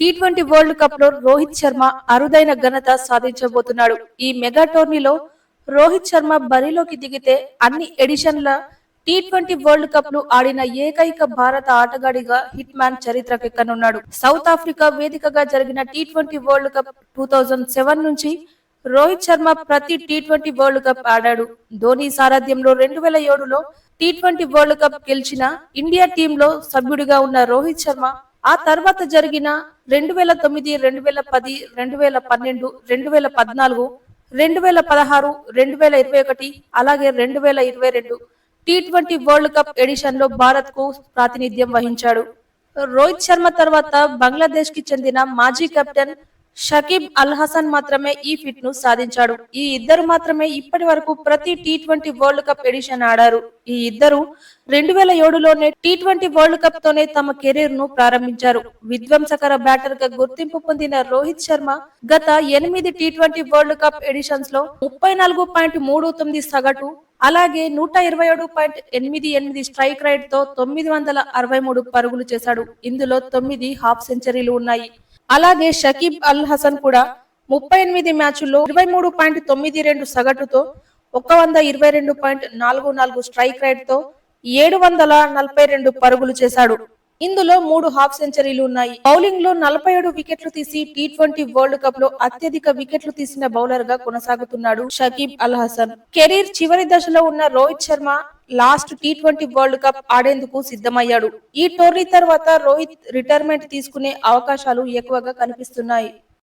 Tea twenty world కప్లో రోహిత్ శర్మ అరుదైన ఘనత సాధించబోతున్నాడు. ఈ మెగా టోర్నీలో రోహిత్ శర్మ బరిలోకి దిగితే అన్ని ఎడిషన్ల టీ ట్వంటీ వరల్డ్ కప్లు ఆడిన ఏకైక భారత ఆటగాడిగా హిట్ మ్యాన్ చరిత్రకెక్కనున్నాడు సౌత్ ఆఫ్రికా వేదికగా జరిగిన T twenty World Cup two thousand seven నుంచి రోహిత్ శర్మ ప్రతి టీ ట్వంటీ వరల్డ్ కప్ ఆడాడు. ధోని సారథ్యంలో రెండు వేల ఏడులో టీ ట్వంటీ వరల్డ్ కప్ గెలిచిన ఇండియా టీంలో సభ్యుడిగా ఉన్న రోహిత్ శర్మ ఆ తర్వాత జరిగిన రెండు వేల తొమ్మిది రెండు వేల పది రెండు వేల పన్నెండు రెండు వేల పద్నాలుగు రెండు వేల పదహారు రెండు వేల ఇరవై ఒకటి అలాగే రెండు వేల ఇరవై రెండు టీ ట్వంటీ వరల్డ్ కప్ ఎడిషన్లో భారత్కు ప్రాతినిధ్యం వహించాడు. రోహిత్ శర్మ తర్వాత బంగ్లాదేశ్కి చెందిన మాజీ కెప్టెన్ షకీబ్ అల్ హసన్ మాత్రమే ఈ ఫిట్ను సాధించాడు. ఈ ఇద్దరు మాత్రమే ఇప్పటి వరకు ప్రతి T twenty world cup edition ఆడారు. ఈ ఇద్దరు రెండు వేల ఏడులోనే టీ ట్వంటీ వరల్డ్ కప్ తోనే తమ కెరీర్ను ప్రారంభించారు. విధ్వంసకర బ్యాటర్గా గుర్తింపు పొందిన రోహిత్ శర్మ గత ఎనిమిది టీ ట్వంటీ వరల్డ్ కప్ ఎడిషన్స్లో ముప్పై నాలుగు పాయింట్ మూడు తొమ్మిది సగటు అలాగే నూట ఇరవై ఏడు పాయింట్ ఎనిమిది ఎనిమిది స్ట్రైక్ రైట్తో తొమ్మిది వందల అరవై మూడు పరుగులు చేశాడు. ఇందులో తొమ్మిది హాఫ్ సెంచరీలు ఉన్నాయి. అలాగే షకీబ్ అల్ హసన్ కూడా ముప్పై ఎనిమిది మ్యాచ్ల్లో ఇరవై మూడు పాయింట్ తొమ్మిది రెండు సగటుతో ఒక వంద ఇరవై రెండు పాయింట్ నాలుగు నాలుగు స్ట్రైక్ రేట్తో ఏడు వందల నలభై రెండు పరుగులు చేశాడు. ఇందులో మూడు హాఫ్ సెంచరీలు ఉన్నాయి. బౌలింగ్లో నలభై ఏడు వికెట్లు తీసి టీ ట్వంటీ వరల్డ్ కప్లో అత్యధిక వికెట్లు తీసిన బౌలర్గా కొనసాగుతున్నాడు షకీబ్ అల్ హసన్ కెరీర్ చివరి దశలో ఉన్న Rohit Sharma last T twenty World Cup ఆడేందుకు సిద్ధమయ్యాడు. ఈ టోర్నీ తర్వాత రోహిత్ రిటైర్మెంట్ తీసుకునే అవకాశాలు ఎక్కువగా కనిపిస్తున్నాయి.